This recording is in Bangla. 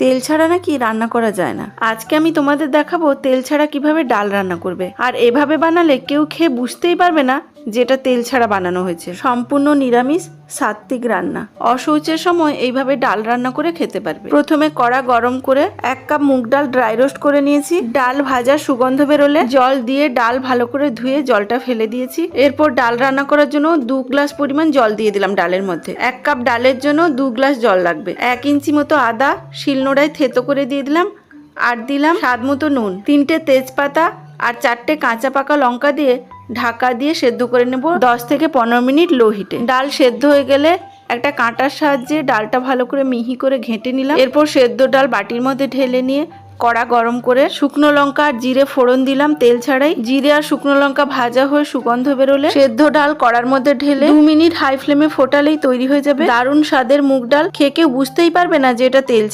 তেল ছাড়া নাকি রান্না করা যায় না। আজকে আমি তোমাদের দেখাবো তেল ছাড়া কীভাবে ডাল রান্না করবে। আর এভাবে বানালে কেউ খেয়ে বুঝতেই পারবে না যেটা তেল ছাড়া বানানো হয়েছে। সম্পূর্ণ নিরামিষ, সাত্ত্বিক রান্না। অশৌচের সময় এইভাবে ডাল রান্না করে খেতে পারবে। প্রথমে কড়া গরম করে এক কাপ মুগ ডাল ড্রাই রোস্ট করে নিয়েছি। ডাল ভাজা সুগন্ধ বেরোলে জল দিয়ে ডাল ভালো করে ধুয়ে জলটা ফেলে দিয়েছি। এরপর ডাল রান্না করার জন্য দু গ্লাস পরিমাণ জল দিয়ে দিলাম ডালের মধ্যে। এক কাপ ডালের জন্য দু গ্লাস জল লাগবে। এক ইঞ্চি মতো আদা শিলনোড়ায় থেতো করে দিয়ে দিলাম আর দিলাম স্বাদ মতো নুন। তিনটে তেজপাতা আর চারটে কাঁচা পাকা লঙ্কা দিয়ে ঢাকা দিয়ে সেদ্ধ করে নেব দশ থেকে পনেরো মিনিট লো হিটে ডাল সেদ্ধ হয়ে গেলে একটা কাঁটার সাহায্যে ডালটা ভালো করে মিহি করে ঘেঁটে নিলাম। এরপর সেদ্ধ ডাল বাটির মধ্যে ঢেলে নিয়ে কড়া গরম করে শুকনো লঙ্কা আর জিরে ফোড়ন দিলাম তেল ছাড়াই। জিরে আর শুকনো লঙ্কা ভাজা হয়ে সুগন্ধ বেরোলে সেদ্ধ ডাল কড়ার মধ্যে ঢেলে দু মিনিট হাই ফ্লেমে ফোটালেই তৈরি হয়ে যাবে। দারুণ স্বাদের মুগ ডাল। খেয়ে কেউ বুঝতেই পারবে না যে এটা তেল